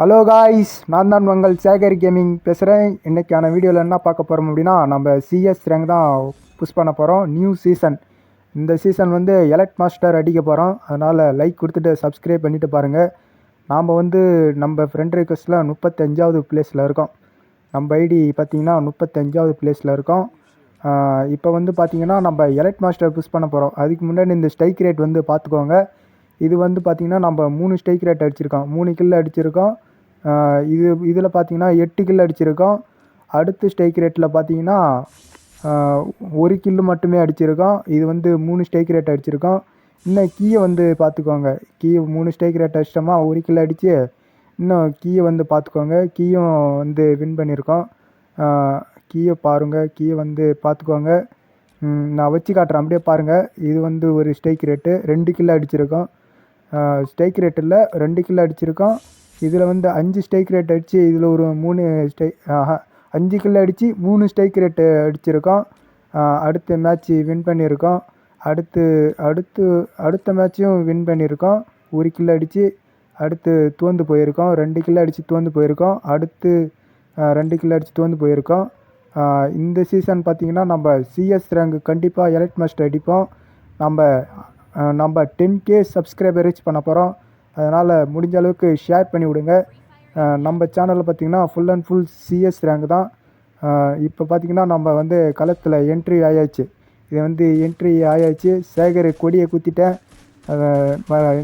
Hello guys நான் தான் உங்கள் சேகர் கேமிங் பேசுகிறேன் இன்றைக்கான வீடியோவில் என்ன பார்க்க போகிறோம் அப்படின்னா நம்ம சிஎஸ் ரேங்க் தான் புஷ் பண்ண போகிறோம் நியூ சீசன் இந்த சீசன் வந்து எலக்ட் மாஸ்டர் அடிக்க போகிறோம் அதனால் லைக் கொடுத்துட்டு சப்ஸ்கிரைப் பண்ணிவிட்டு பாருங்கள் நாம் வந்து நம்ம ஃப்ரெண்ட் ரிக்வஸ்ட்டில் முப்பத்தஞ்சாவது பிளேஸில் இருக்கோம். நம்ம ஐடி பார்த்தீங்கன்னா முப்பத்தஞ்சாவது பிளேஸில் இருக்கோம். இப்போ வந்து பார்த்திங்கன்னா நம்ம எலக்ட் மாஸ்டர் புஷ் பண்ண போகிறோம் அதுக்கு முன்னாடி இந்த ஸ்ட்ரைக் ரேட் வந்து பார்த்துக்கோங்க. இது வந்து பார்த்திங்கன்னா நம்ம மூணு ஸ்ட்ரைக் ரேட் அடிச்சிருக்கோம். மூணு கில் அடிச்சிருக்கோம். இது இதில் பார்த்தீங்கன்னா எட்டு கில் அடிச்சிருக்கோம். அடுத்த ஸ்ட்ரைக் ரேட்டில் பார்த்தீங்கன்னா ஒரு கில்லு மட்டுமே அடிச்சிருக்கோம். இது வந்து மூணு ஸ்ட்ரைக் ரேட் அடிச்சிருக்கோம். இன்னும் கீயை வந்து பார்த்துக்கோங்க கீ மூணு ஸ்ட்ரைக் ரேட் அடிச்சிட்டோமா ஒரு கில் அடித்து இன்னும் கீயை வந்து பார்த்துக்கோங்க கீயும் வந்து வின் பண்ணியிருக்கோம் கீயை பாருங்கள் கீயை வந்து பார்த்துக்கோங்க நான் வச்சு காட்டுறேன். அப்படியே பாருங்கள் இது வந்து ஒரு ஸ்ட்ரைக் ரேட்டு ரெண்டு கிலோ அடிச்சிருக்கோம். ஸ்ட்ரைக் ரேட் இல்லை ரெண்டு கிலோ அடிச்சிருக்கோம். இதில் வந்து அஞ்சு ஸ்டைக் ரேட் அடித்து இதில் ஒரு மூணு ஸ்டை அஞ்சு கில்லு அடித்து மூணு ஸ்டைக் ரேட்டு அடிச்சிருக்கோம் அடுத்த மேட்ச்சு வின் பண்ணியிருக்கோம் அடுத்து அடுத்து அடுத்த மேட்ச்சும் வின் பண்ணியிருக்கோம் ஒரு கில்லு அடித்து அடுத்து தோந்து போயிருக்கோம் ரெண்டு கிலோ அடித்து தோந்து போயிருக்கோம் அடுத்து ரெண்டு கிலோ அடித்து தோந்து போயிருக்கோம் இந்த சீசன் பார்த்திங்கன்னா நம்ம சிஎஸ் ரேங்க் கண்டிப்பாக எலக்ட் மாஸ்டர் அடிப்போம். நம்ம நம்ம டென் கே சப்ஸ்கிரைபர் ரீச் பண்ண போகிறோம் அதனால் முடிஞ்ச அளவுக்கு ஷேர் பண்ணி விடுங்க. நம்ம சேனலில் பார்த்தீங்கன்னா full and full CS rank தான். இப்போ பார்த்தீங்கன்னா நம்ம வந்து களத்தில் என்ட்ரி ஆயாச்சு. இது வந்து என்ட்ரி ஆயாச்சு. சேகர் கொடியை குத்திட்டேன்.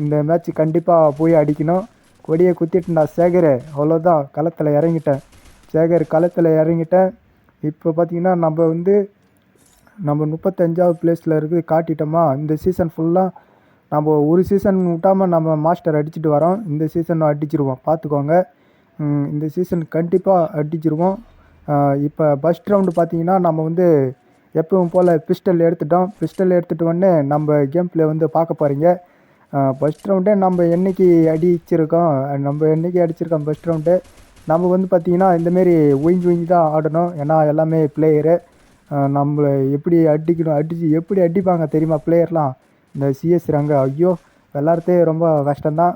இந்த மேட்ச் கண்டிப்பாக போய் அடிக்கணும். கொடியை குத்திட்டு நான் சேகர் அவ்வளோதான் களத்தில் இறங்கிட்டேன். சேகர் களத்தில் இறங்கிட்டேன். இப்போ பார்த்தீங்கன்னா நம்ம வந்து நம்ம முப்பத்தஞ்சாவது பிளேஸில் இருக்குது காட்டிட்டோமா இந்த சீசன் ஃபுல்லாக நம்ம ஒரு சீசன் விட்டாமல் நம்ம மாஸ்டர் அடிச்சுட்டு வரோம். இந்த சீசன் அடிச்சிருவோம். பார்த்துக்கோங்க இந்த சீசன் கண்டிப்பாக அடிச்சிருவோம். இப்போ ஃபஸ்ட் ரவுண்டு பார்த்தீங்கன்னா நம்ம வந்து எப்பவும் போல் பிஸ்டல் எடுத்துட்டோம். பிஸ்டல் எடுத்துகிட்டு உடனே நம்ம கேம் பிளே வந்து பார்க்க போகிறீங்க ஃபஸ்ட் ரவுண்டே நம்ம என்னைக்கு அடிச்சிருக்கோம்? நம்ம என்னைக்கு அடிச்சிருக்கோம் ஃபஸ்ட் ரவுண்டு நம்ம வந்து பார்த்திங்கன்னா இந்தமாரி ஒயிஞ்சு ஒயிஞ்சு தான் ஆடணும். ஏன்னா எல்லாமே பிளேயரு நம்மளை எப்படி அடிக்கணும்? அடித்து எப்படி அடிப்பாங்க தெரியுமா பிளேயர்லாம் இந்த சிஎஸ் ரங்க ஐயோ விளாட்றதே ரொம்ப கஷ்டம்தான்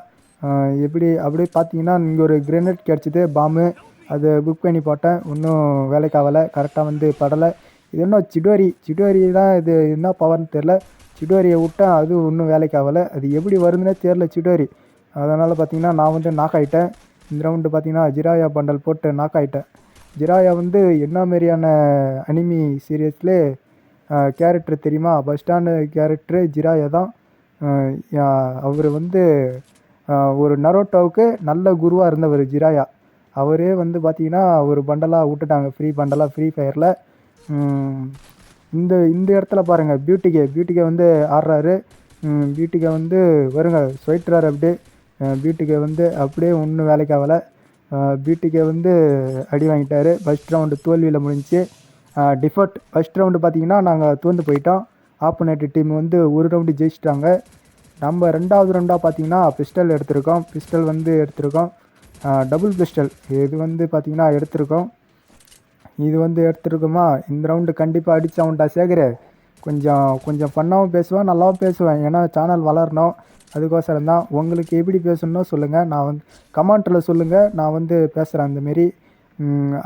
எப்படி அப்படியே பார்த்தீங்கன்னா இங்கே ஒரு கிரெனேட் கிடச்சிது பாம்பு அதை புக் பண்ணி போட்டேன். இன்னும் வேலைக்காகலை கரெக்டாக வந்து படலை. இது இன்னும் சிடுவரி? சிடுவரி தான் இது என்ன பவர்னு தெரில சிடுவரியை விட்டேன் அது ஒன்றும் வேலைக்காகலை அது எப்படி வருதுன்னே தெரில சிடோரி அதனால் பார்த்தீங்கன்னா நான் வந்து நாக் ஆகிட்டேன் இந்த ரவுண்டு பார்த்தீங்கன்னா ஜிராயா பண்டல் போட்டு நாக் ஆகிட்டேன் ஜிராயா வந்து என்ன மாரியான அனிமி சீரியஸ்லேயே கேரக்டர் தெரியுமா? பஸ் ஸ்டாண்டு கேரக்டரு ஜிராயா தான். அவர் வந்து ஒரு நரோட்டோவுக்கு நல்ல குருவாக இருந்தவர் ஜிராயா. அவரே வந்து பார்த்தீங்கன்னா ஒரு பண்டலாக விட்டுட்டாங்க. ஃப்ரீ பண்டலாக ஃப்ரீ ஃபயரில் இந்த இந்த இடத்துல பாருங்கள் பியூட்டிகே பியூட்டிகே வந்து ஆடுறாரு. பியூட்டிகே வந்து வருங்க ஸ்வைட்றாரு அப்படியே. பியூட்டிகே வந்து அப்படியே ஒன்றும் வேலைக்கு ஆகலை. பியூட்டிகே வந்து அடி வாங்கிட்டார். ஃபஸ்ட் ரவுண்டு தோல்வியில் முடிஞ்சுச்சு டிஃபர்ட் ஃபஸ்ட் ரவுண்டு பார்த்திங்கன்னா நாங்கள் தூந்து போயிட்டோம். ஆப்போனேட்டு டீம் வந்து ஒரு ரவுண்டு ஜெயிச்சிட்டாங்க. நம்ம ரெண்டாவது ரவுண்டாக பார்த்தீங்கன்னா பிஸ்டல் எடுத்திருக்கோம். பிஸ்டல் வந்து எடுத்திருக்கோம். டபுள் பிஸ்டல் இது வந்து பார்த்தீங்கன்னா எடுத்திருக்கோம். இது வந்து எடுத்துருக்கோமா? இந்த ரவுண்டு கண்டிப்பாக அடித்தவன்டா சேகர்? கொஞ்சம் கொஞ்சம் ஃபன்னாகவும் பேசுவேன் நல்லாவும் பேசுவேன். ஏன்னா சேனல் வளரணும். அதுக்கோசரம் தான். உங்களுக்கு எப்படி பேசணும்னோ சொல்லுங்கள் நான் வந்து கமெண்ட்டில் சொல்லுங்கள் நான் வந்து பேசுகிறேன் அந்தமாரி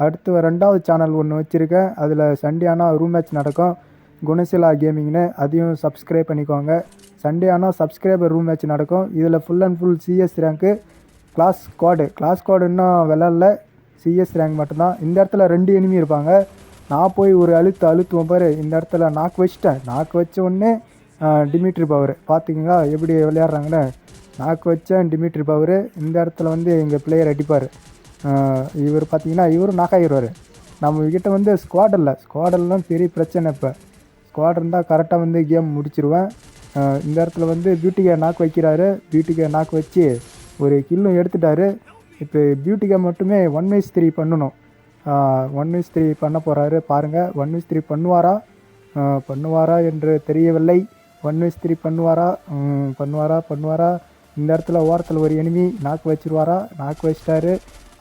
அடுத்து ரெண்டாவது சேனல் ஒன்று வச்சுருக்கேன். அதில் சண்டே ஆனால் ரூம் மேட்ச் நடக்கும். குணசிலா கேமிங்னு அதையும் சப்ஸ்கிரைப் பண்ணிக்கோங்க. சண்டே ஆனால் சப்ஸ்கிரைபர் ரூம் மேட்ச் நடக்கும். இதில் ஃபுல் அண்ட் ஃபுல் சிஎஸ் ரேங்க்கு கிளாஸ் ஸ்குவாடு கிளாஸ் ஸ்குவாடு இன்னும் விளாட்ல சிஎஸ் ரேங்க் மட்டும்தான். இந்த இடத்துல ரெண்டு எனிமி இருப்பாங்க. நான் போய் ஒரு அழுத்து அழுத்துவோம் பாரு. இந்த இடத்துல நாக்கு வச்சுட்டேன். நாக்கு வச்ச உடனே டிமிட்ரி பவர் பார்த்துக்கிங்களா எப்படி விளையாடுறாங்கன்னு? நாக்கு வச்சேன் டிமிட்ரி பவர் இந்த இடத்துல வந்து எங்கள் பிளேயர் அடிப்பார். இவர் பார்த்தீங்கன்னா இவரும் நாக்காகிடுவார் நம்ம கிட்டே வந்து ஸ்குவாட் இல்லை. ஸ்குவாடெல்லாம் பெரிய பிரச்சனை இப்போ. ஸ்குவாட் இருந்தால் கரெக்டாக வந்து கேம் முடிச்சிருவேன். இந்த இடத்துல வந்து பியூட்டிகா நாக்கு வைக்கிறாரு. பியூட்டிகா நாக்கு வச்சு ஒரு கில்லும் எடுத்துட்டாரு. இப்போ பியூட்டிகா மட்டுமே ஒன் வைஸ் த்ரீ பண்ணணும். ஒன் வைஸ் த்ரீ பண்ண போகிறாரு பாருங்கள் ஒன் வைஸ் த்ரீ பண்ணுவாரா? பண்ணுவாரா என்று தெரியவில்லை. ஒன் வைஸ் த்ரீ பண்ணுவாரா? பண்ணுவாரா? பண்ணுவாரா? இந்த இடத்துல ஓரத்தில் ஒரு எனிமி நாக்கு வச்சிருவாரா? நாக்கு வச்சிட்டாரு.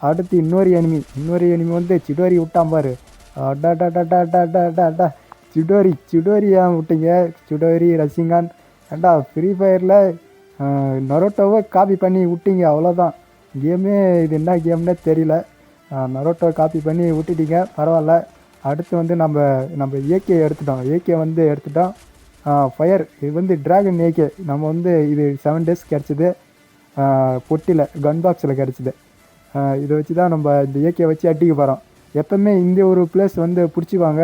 அடுத்து இன்னொரு எனிமி இன்னொரு எனிமி வந்து சிடோரி விட்டான் பாரு. அடா டா டா டா டா டா டா டா சிடோரி சிடோரி ஏன் விட்டீங்க? சிடோரி ரசிங்கான் ஏண்டா ஃப்ரீ ஃபயரில் நொரோட்டோவை காப்பி பண்ணி விட்டீங்க அவ்வளோதான் கேமே இது என்ன கேம்னே தெரியல. நரோட்டோவை காப்பி பண்ணி விட்டுட்டீங்க பரவாயில்ல. அடுத்து வந்து நம்ம நம்ம ஏகே எடுத்துட்டோம். ஏகே வந்து எடுத்துட்டோம். ஃபயர் இது வந்து டிராகன் ஏகே நம்ம வந்து இது செவன் டேஸ் கிடச்சிது. பொட்டியில் கன் பாக்ஸில் கிடச்சிது. இதை வச்சு தான் நம்ம இந்த இயற்கையை வச்சு அட்டிக்க போகிறோம் எப்பவுமே இந்த ஒரு பிளேஸ் வந்து பிடிச்சிப்பாங்க.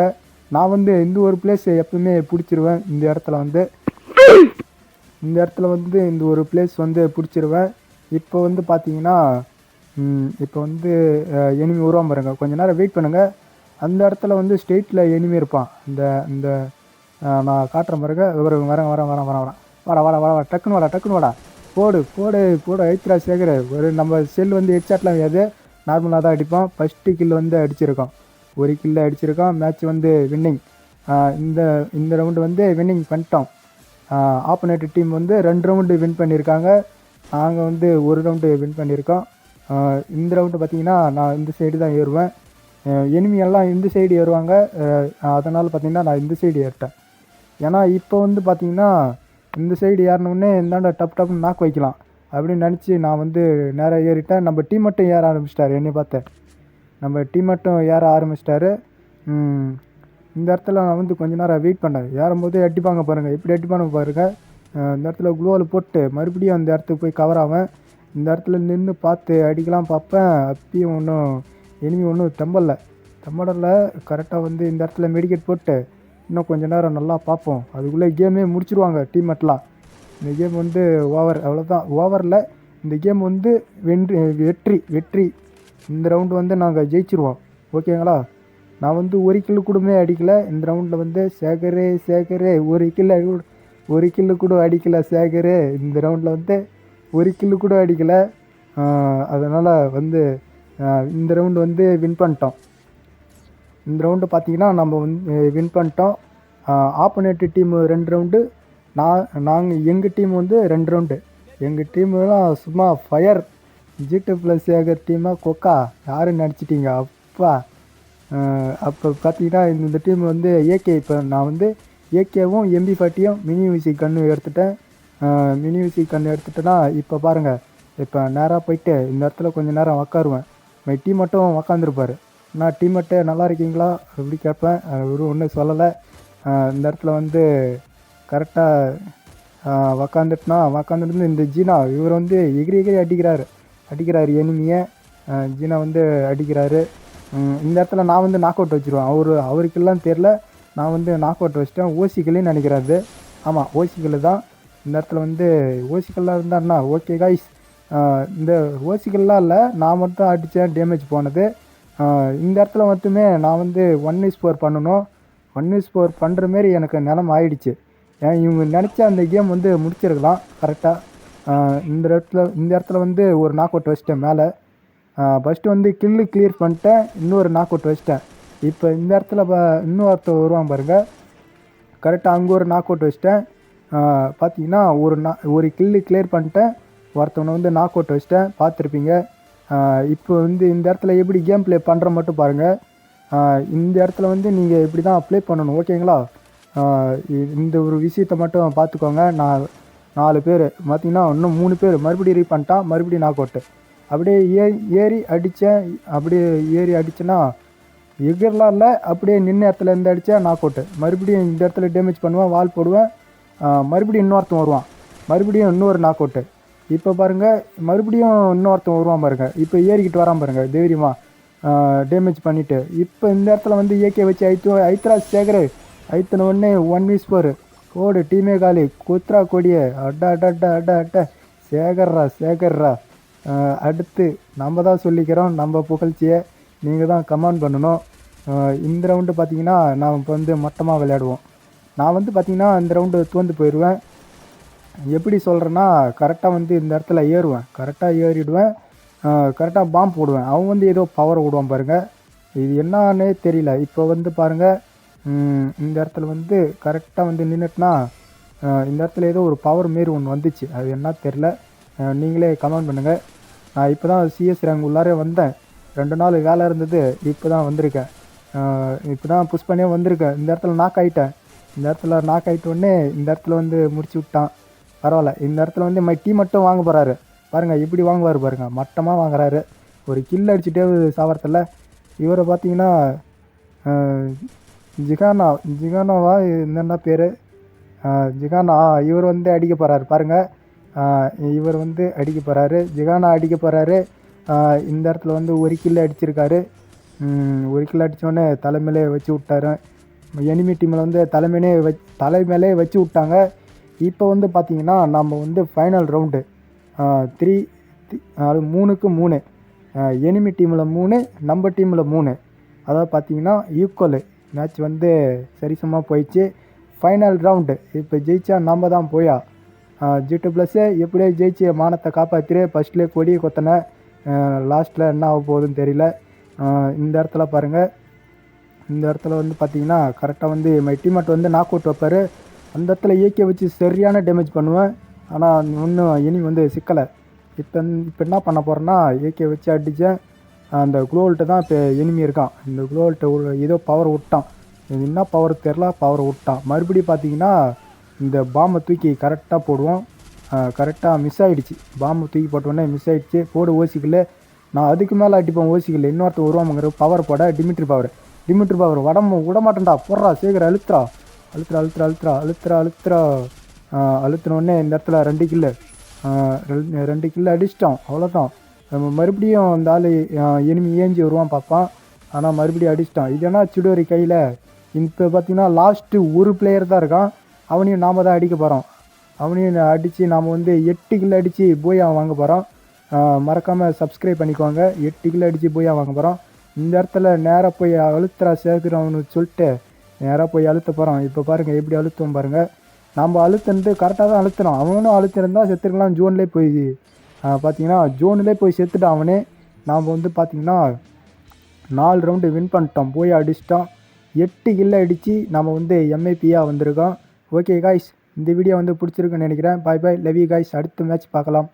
நான் வந்து இந்த ஒரு பிளேஸ் எப்பவுமே பிடிச்சிருவேன். இந்த இடத்துல வந்து இந்த இடத்துல வந்து இந்த ஒரு பிளேஸ் வந்து பிடிச்சிருவேன். இப்போ வந்து பார்த்தீங்கன்னா இப்போ வந்து எனிமி உருவாம பாருங்க கொஞ்ச நேரம் வெயிட் பண்ணுங்கள் அந்த இடத்துல வந்து ஸ்ட்ரெயிட்டில் எனிமி இருப்பான். இந்த இந்த நான் காட்டுறேன் பாருங்க. வரேன் வரேன் வரேன் வரேன் வரேன். வாடா வாடா வர டக்குன்னு வாடா டக்குன்னு வாடா. போடு போடு போடு ஐத்ரா சேகர். ஒரு நம்ம செல் வந்து ஹெட்ஷாட்லாம் கிடையாது நார்மலாக தான் அடிப்போம். ஃபஸ்ட்டு கில் வந்து அடிச்சிருக்கோம். ஒரு கில்ல அடிச்சிருக்கோம். மேட்ச் வந்து வின்னிங் இந்த இந்த ரவுண்டு வந்து வின்னிங் பண்ணிட்டோம். ஆப்போனேட் டீம் வந்து ரெண்டு ரவுண்டு வின் பண்ணியிருக்காங்க நாங்கள் வந்து ஒரு ரவுண்டு வின் பண்ணியிருக்கோம் இந்த ரவுண்டு பார்த்திங்கன்னா நான் இந்த சைடு தான் ஏறுவேன். எனிமியெல்லாம் இந்த சைடு ஏறுவாங்க. அதனால் பார்த்தீங்கன்னா நான் இந்த சைடு ஏறிட்டேன். ஏன்னா இப்போ வந்து பார்த்திங்கன்னா இந்த சைடு ஏறினோடனே இந்தாண்ட டப் டப்னு நாக்கு வைக்கலாம். அப்படின்னு நினச்சி நான் வந்து நேராக ஏறிட்டேன். நம்ம டீம் மட்டும் ஏற ஆரம்பிச்சிட்டாரு என்னை பார்த்தேன் நம்ம டீம் மட்டும் ஏற ஆரம்பிச்சிட்டாரு. இந்த இடத்துல நான் வந்து கொஞ்ச நேரம் வெயிட் பண்ணேன். ஏறும்போது அடிப்பாங்க பாருங்கள் எப்படி அடிப்பாங்க பாருங்கள் இந்த இடத்துல குளோவில் போட்டு மறுபடியும் அந்த இடத்துக்கு போய் கவர் ஆவேன். இந்த இடத்துல நின்று பார்த்து அடிக்கலாம் பார்ப்பேன். அப்பயும் ஒன்றும் எனிமி ஒன்றும் தம்பலை. தம்படலை. கரெக்டாக வந்து இந்த இடத்துல மெடிக்கெட் போட்டு இன்னும் கொஞ்ச நேரம் நல்லா பார்ப்போம். அதுக்குள்ளே கேமே முடிச்சிருவாங்க டீம் இந்த கேம் வந்து ஓவர் அவ்வளோதான் ஓவரில் இந்த கேம் வந்து வென்று வெற்றி வெற்றி. இந்த ரவுண்டு வந்து நாங்கள் ஜெயிச்சிருவோம். ஓகேங்களா? நான் வந்து ஒரு கில்லு கூடமே அடிக்கலை. இந்த ரவுண்டில் வந்து சேகரே சேகரே. ஒரு கில்லு அடி- ஒரு கில்லு கூட அடிக்கலை சேகரே. இந்த ரவுண்டில் வந்து ஒரு கில்லு கூட அடிக்கலை. அதனால் வந்து இந்த ரவுண்டு வந்து வின் பண்ணிட்டோம். இந்த ரவுண்டு பார்த்தீங்கன்னா நம்ம வந்து வின் பண்ணிட்டோம். ஆப்போனேட்டு டீம் ரெண்டு ரவுண்டு நான் நாங்கள் எங்கள் டீம் வந்து ரெண்டு ரவுண்டு எங்கள் டீம்லாம் சும்மா ஃபயர் ஜிட்டு ப்ளஸ் சேகர் டீமாக கொக்கா யாரும் நினச்சிட்டீங்க? அப்பா. அப்போ பார்த்தீங்கன்னா இந்த டீம் வந்து ஏகே இப்போ நான் வந்து ஏகேவும் எம்பி ஃபார்ட்டியும் மினி விசி கன்று எடுத்துட்டேன். மினி விசி கன்று எடுத்துட்டேன்னா இப்போ பாருங்கள் இப்போ நேராக போயிட்டு இந்த இடத்துல கொஞ்சம் நேரம் உக்காருவேன். மை டீம் மட்டும் உக்காந்துருப்பாரு. நான் டீம் நல்லா இருக்கீங்களா? அப்படி கேட்பேன். இவரும் ஒன்றும் சொல்லலை. இந்த இடத்துல வந்து கரெக்டாக உக்காந்துட்டுனா உக்காந்துட்டு இந்த ஜீனா இவர் வந்து எகிரி எகிரி அடிக்கிறாரு. அடிக்கிறாரு எனிமியை. ஜீனா வந்து அடிக்கிறாரு. இந்த இடத்துல நான் வந்து நாக் அவுட் வச்சுருவேன். அவர் அவருக்கெல்லாம் தெரில நான் வந்து நாக் அவுட் வச்சிட்டேன். ஓசிக்கல்னு நினைக்கிறாரு. ஆமாம் ஓசிக்கல் தான். இந்த இடத்துல வந்து ஓசிக்கல்லாம் இருந்தாருன்னா ஓகே காய்ஸ் இந்த ஓசிக்கல்லாம் இல்லை. நான் மட்டும் அடித்தேன் டேமேஜ் போனது. இந்த இடத்துல மட்டுமே நான் வந்து ஒன் இஸ் ஃபோர் பண்ணணும். ஒன் இஸ் ஃபோர் பண்ணுற மாரி எனக்கு நிலம் ஆயிடுச்சு. ஏன் இவங்க நினச்ச அந்த கேம் வந்து முடிச்சிருக்கலாம் கரெக்டாக இந்த இடத்துல இந்த இடத்துல வந்து ஒரு நாக் அவுட் வச்சிட்டேன் மேலே. ஃபஸ்ட்டு வந்து கில்லு கிளியர் பண்ணிட்டேன் இன்னொரு நாக் அவுட் வச்சிட்டேன். இப்போ இந்த இடத்துல ப- இன்னொருத்தர் வருவான் பாருங்கள் கரெக்டாக அங்கே ஒரு நாக் அவுட் வச்சிட்டேன். பார்த்தீங்கன்னா ஒரு நா ஒரு கில்லு கிளியர் பண்ணிட்டேன். ஒருத்தவனை வந்து நாக் அவுட் வச்சிட்டேன். பார்த்துருப்பீங்க. இப்போ வந்து இந்த இடத்துல எப்படி கேம் ப்ளே பண்ணுற மட்டும் பாருங்கள் இந்த இடத்துல வந்து நீங்கள் இப்படி தான் ப்ளே பண்ணணும் ஓகேங்களா? இந்த ஒரு விஷயத்தை மட்டும் பார்த்துக்கோங்க. நான் நாலு பேர் பார்த்தீங்கன்னா இன்னும் மூணு பேர் மறுபடியும் ரீ பண்ணிட்டான் மறுபடியும் நாக் அவுட்டு அப்படியே ஏ ஏறி அடித்தேன் அப்படியே ஏறி அடிச்சேன்னா எகிரலாம் இல்லை அப்படியே நின்ன இடத்துல இருந்து அடித்தேன் நாக் அவுட்டு மறுபடியும் இந்த இடத்துல டேமேஜ் பண்ணுவேன் வால் போடுவேன் மறுபடியும் இன்னொருத்தன் வருவான். மறுபடியும் இன்னொரு நாக் அவுட்டு இப்போ பாருங்கள் மறுபடியும் இன்னொருத்தன் வருவான் பாருங்கள் இப்போ ஏறிக்கிட்டு வரான் பாருங்கள் தைரியமாக டேமேஜ் பண்ணிவிட்டு இப்போ இந்த இடத்துல வந்து ஏகே வச்சு ஐத்து ஐத்ரா சேகர் ஐத்தன உடனே ஒன் வீஸ் போர் கோடு டீமே காலி. குத்ரா கொடியே. அட அட அட அட அட. சேகர்ரா சேகர்ரா. அடுத்து நம்ம தான் சொல்லிக்கிறோம் நம்ம புகழ்ச்சியை நீங்கள் தான் கமெண்ட் பண்ணணும். இந்த ரவுண்டு பார்த்தீங்கன்னா நான் இப்போ வந்து மொத்தமாக விளையாடுவோம். நான் வந்து பார்த்திங்கன்னா இந்த ரவுண்டு தோந்து போயிடுவேன் எப்படி சொல்கிறேன்னா கரெக்டாக வந்து இந்த இடத்துல ஏறுவேன். கரெக்டாக ஏறிடுவேன். கரெக்டாக பாம்பு போடுவேன். அவன் வந்து ஏதோ பவர் விடுவான் பாருங்கள் இது என்னன்னே தெரியல. இப்போ வந்து பாருங்கள் இந்த இடத்துல வந்து கரெக்டாக வந்து நின்றுட்டுனா இந்த இடத்துல ஏதோ ஒரு பவர் மாரி ஒன்று வந்துச்சு. அது என்ன தெரில நீங்களே கமெண்ட் பண்ணுங்கள் நான் இப்போ தான் சிஎஸ் ரேங்க் உள்ளாரே வந்தேன். ரெண்டு நாள் வேலை இருந்தது இப்போ தான் வந்திருக்கேன். இப்போ தான் புஷ் பண்ணியே வந்திருக்கேன். இந்த இடத்துல நாக் ஆகிட்டேன் இந்த இடத்துல நாக் ஆகிட்ட உடனே இந்த இடத்துல வந்து முடிச்சு விட்டான். பரவாயில்ல. இந்த இடத்துல வந்து மை டீ மட்டும் வாங்க போகிறாரு பாருங்கள் இப்படி வாங்குவார் பாருங்கள் மட்டமாக வாங்குறாரு. ஒரு கில் அடிச்சுட்டே சாவரத்தில். இவரை பார்த்தீங்கன்னா ஜிகானா ஜிகானாவா என்னென்ன பேர்? ஜிகானா இவர் வந்து அடிக்க போகிறாரு பாருங்கள் இவர் வந்து அடிக்க போகிறாரு ஜிகானா அடிக்க போகிறாரு இந்த இடத்துல வந்து ஒரு கில் அடிச்சிருக்காரு. ஒரு கில் அடித்தோடனே தலைமையிலே வச்சு விட்டாரு. எனிமி டீமில் வந்து தலைமையிலே வச் தலைமையிலே வச்சு விட்டாங்க. இப்போ வந்து பார்த்திங்கன்னா நம்ம வந்து ஃபைனல் ரவுண்டு த்ரீ அது மூணுக்கு மூணு எனிமி டீமில் மூணு நம்ம டீமில் மூணு. அதாவது பார்த்தீங்கன்னா ஈக்குவலு மேட்ச் வந்து சரிசமாக போயிடுச்சு. ஃபைனல் ரவுண்டு இப்போ ஜெயிச்சா நம்ம தான் போயா? ஜிட்டு ப்ளஸ்ஸு எப்படியோ ஜெயிச்சு மானத்தை காப்பாற்றிட்டு ஃபஸ்ட்லேயே கொடியை கொத்தனை லாஸ்ட்டில் என்ன ஆக போகுதுன்னு தெரியல. இந்த இடத்துல பாருங்கள் இந்த இடத்துல வந்து பார்த்தீங்கன்னா கரெக்டாக வந்து மை டீமேட் வந்து நாக் அவுட் வைப்பார். அந்த இடத்துல ஏகே வச்சு சரியான டேமேஜ் பண்ணுவேன். ஆனால் இன்னும் இனி வந்து சிக்கலை. இப்போ இப்போ என்ன பண்ண போகிறேன்னா ஏகே வச்சு அடித்தேன் அந்த குளோல்ட்டு தான் இப்போ எனிமி இருக்கான். இந்த குளோல்ட்டு ஒரு ஏதோ பவர் விட்டான். இது என்ன பவர் தெரில பவர் விட்டான். மறுபடியும் பார்த்தீங்கன்னா இந்த பாம்பை தூக்கி கரெக்டாக போடுவோம் கரெக்டாக மிஸ் ஆகிடுச்சு பாம்பை தூக்கி போட்டோடனே மிஸ் ஆகிடுச்சு போடு ஓசிக்கல. நான் அதுக்கு மேலே அடிப்பேன் ஓசிக்கல. இன்னொருத்தர் வருவாங்கிற பவர் போட டிமிட்ரி பவர் டிமிட்ரி பவர் உடம்பு விட மாட்டேன்டா. போடுறா சீக்கிரம் அழுத்துறா. அழுத்துறா அழுத்துறா அழுத்துறா அழுத்துறா அழுத்துறா. அழுத்தினோடனே இந்த இடத்துல ரெண்டு கில்லு ரெண்டு கில்லு அடிச்சிட்டோம் அவ்வளோதான் நம்ம மறுபடியும் அந்த ஆள் எனிமி ஏஞ்சி வருவான் பார்ப்பான். ஆனால் மறுபடியும் அடிச்சிட்டான். இதுனா சிடோரி கையில்? இப்போ பார்த்தீங்கன்னா லாஸ்ட்டு ஒரு பிளேயர் தான் இருக்கான். அவனையும் நாம் தான் அடிக்க போகிறோம் அவனையும் அடித்து நாம் வந்து எட்டு கிலோ அடித்து போயா வாங்க போகிறோம் மறக்காமல் சப்ஸ்கிரைப் பண்ணிக்குவாங்க எட்டு கிலோ அடித்து போயா வாங்க போகிறோம் இந்த இடத்துல நேராக போய் அழுத்துறா சேர்க்குறவனு சொல்லிட்டு நேராக போய் அழுத்த போகிறோம் இப்போ பாருங்கள் எப்படி அழுத்தம் பாருங்கள் நம்ம அழுத்தன்ட்டு கரெக்டாக தான் அழுத்துறோம் அவனும் அழுத்திருந்தா செத்துருக்கலாம் ஜோன்லேயே போய். பார்த்தீங்கன்னா ஜோன்லேயே போய் செத்துட்டான் அவனே. நாம் வந்து பார்த்தீங்கன்னா நாலு ரவுண்டு வின் பண்ணிட்டோம். போய் அடிச்சிட்டோம் எட்டு கில்ல அடித்து நம்ம வந்து எம்ஐபியாக வந்திருக்கோம். ஓகே காய்ஸ் இந்த வீடியோ வந்து பிடிச்சிருக்குன்னு நினைக்கிறேன். Bye bye love you guys அடுத்த மேட்ச் பார்க்கலாம்.